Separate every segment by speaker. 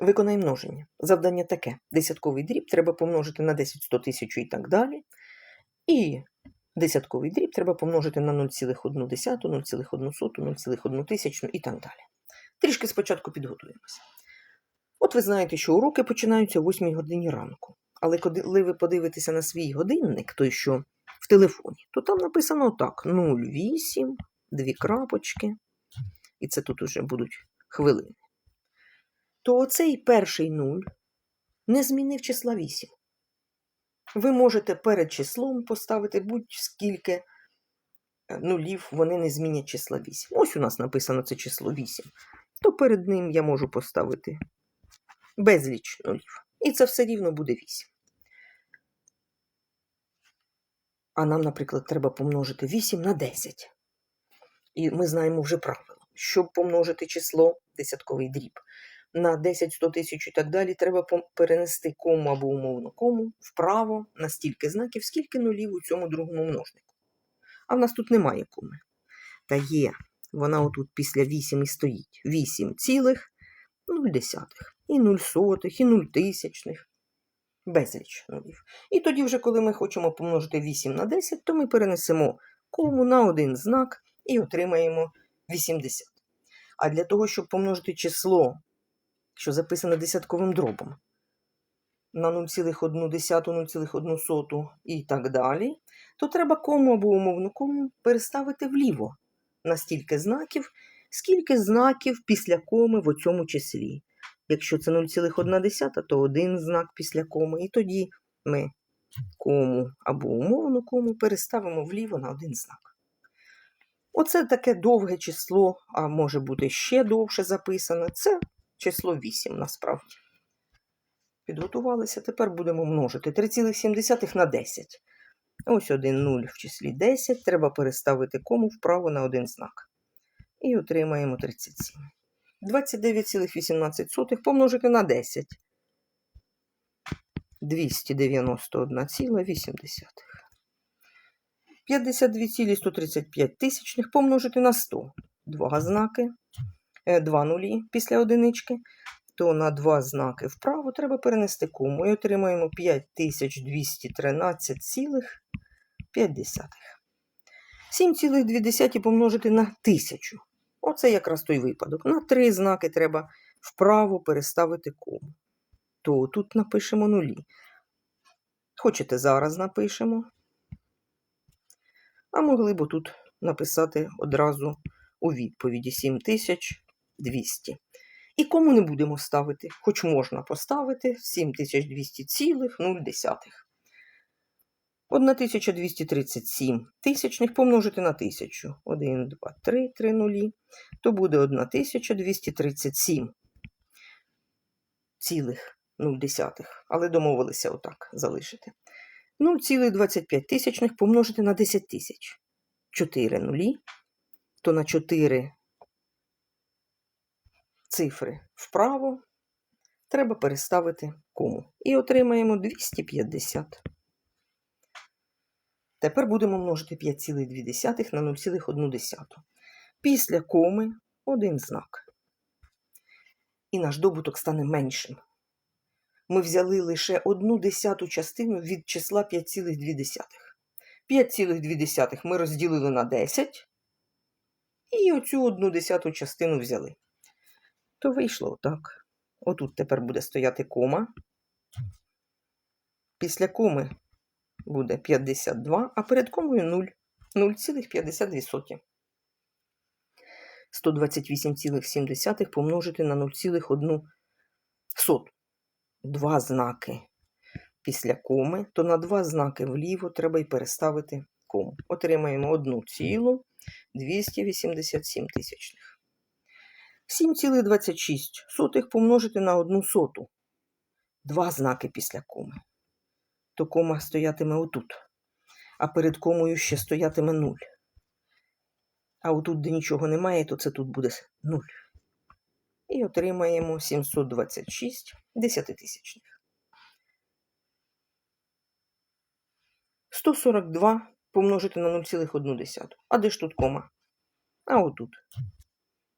Speaker 1: Виконай множення. Завдання таке. Десятковий дріб треба помножити на 10, 100 тисяч і так далі. І десятковий дріб треба помножити на 0,1, 0,1, 0,1 тисячну і так далі. Трішки спочатку підготуємося. От ви знаєте, що уроки починаються о 8 годині ранку. Але коли ви подивитеся на свій годинник, той, що в телефоні, то там написано так: 08, дві крапочки, і це тут уже будуть хвилини. То оцей перший нуль не змінив числа 8. Ви можете перед числом поставити будь-скільки е, нулів, вони не змінять числа 8. Ось у нас написано це число 8. То перед ним я можу поставити безліч нулів. І це все рівно буде 8. А нам, наприклад, треба помножити 8 на 10. І ми знаємо вже правило. Щоб помножити число, десятковий дріб, на 10, 100 тисяч і так далі, треба перенести кому або умовно кому вправо на стільки знаків, скільки нулів у цьому другому множнику. А в нас тут немає коми. Та є, вона отут після 8 і стоїть. 8 цілих, 0 десятих, і 0 сотих, і 0 тисячних. Безліч нулів. І тоді, вже, коли ми хочемо помножити 8 на 10, то ми перенесемо кому на один знак і отримаємо 80. А для того, щоб помножити число, що записане десятковим дробом, на 0,1, 0,1 і так далі, то треба кому або умовну кому переставити вліво на стільки знаків, скільки знаків після коми в цьому числі. Якщо це 0,1, то один знак після коми, і тоді ми кому або умовну кому переставимо вліво на один знак. Оце таке довге число, а може бути ще довше записане. Це число 8 насправді. Підготувалися, тепер будемо множити 3,7 на 10. Ось один 0 в числі 10. Треба переставити кому вправо на один знак. І отримаємо 37. 29,18 помножити на 10. 291,8. 52,135 тисячних помножити на 100. Два знаки, е, два нулі після одинички. То на два знаки вправо треба перенести кому. І отримаємо 5213,5. 7,2 помножити на 1000. Оце якраз той випадок. На три знаки треба вправо переставити кому. То тут напишемо нулі. Хочете, зараз напишемо. А могли б тут написати одразу у відповіді 7200. І кому не будемо ставити, хоч можна поставити 7200,0. 1237 тисячних помножити на 1000. 1, 2, 3, 3 нулі. То буде 1237 цілих 0 десятих. Але домовилися отак залишити. 0,25 тисячних помножити на 10 тисяч. 4 нулі. То на 4 цифри вправо треба переставити кому. І отримаємо 250. Тепер будемо множити 5,2 на 0,1. Після коми один знак. І наш добуток стане меншим. Ми взяли лише одну десяту частину від числа 5,2. 5,2 ми розділили на 10. І оцю одну десяту частину взяли. То вийшло отак. Отут тепер буде стояти кома. Після коми буде 52, а перед комою 0. 0,52. 128,7 помножити на 0,1. Два знаки після коми, то на два знаки вліво треба й переставити кому. Отримаємо 1,287 тисячних. 7,26 помножити на 1 соту. Два знаки після коми то кома стоятиме отут, а перед комою ще стоятиме 0. А отут, де нічого немає, то це тут буде 0. І отримаємо 726 десятитисячних. 142 помножити на 0,1. А де ж тут кома? А отут.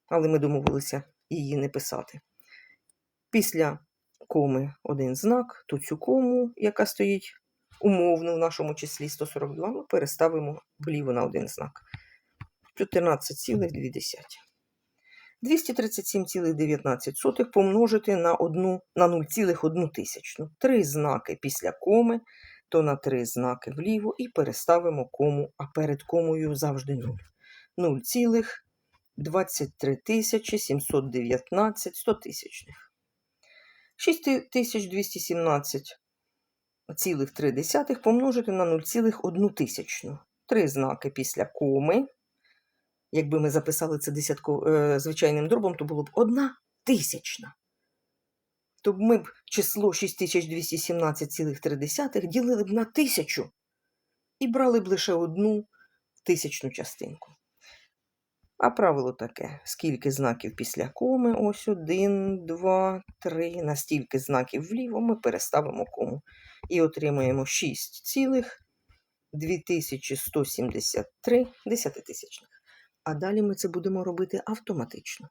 Speaker 1: але ми домовилися її не писати. Після коми один знак, то цю кому, яка стоїть умовно в нашому числі 142, ми переставимо вліво на один знак. 14,2. 237,19 помножити на, на 0,1 тисячну. Три знаки після коми, то на три знаки вліво і переставимо кому, а перед комою завжди 0. 0,23 тисячі 719 100 тисячних. 6217,3 помножити на 0,1 тисячну. Три знаки після коми. Якби ми записали це десятко, е, звичайним дробом, то було б одна тисячна. То ми б число 6217,3 ділили б на тисячу і брали б лише одну тисячну частинку. А правило таке: скільки знаків після коми, ось один, два, три. На стільки знаків вліво ми переставимо кому. І отримаємо 6,2173 десятитисячних. А далі ми це будемо робити автоматично.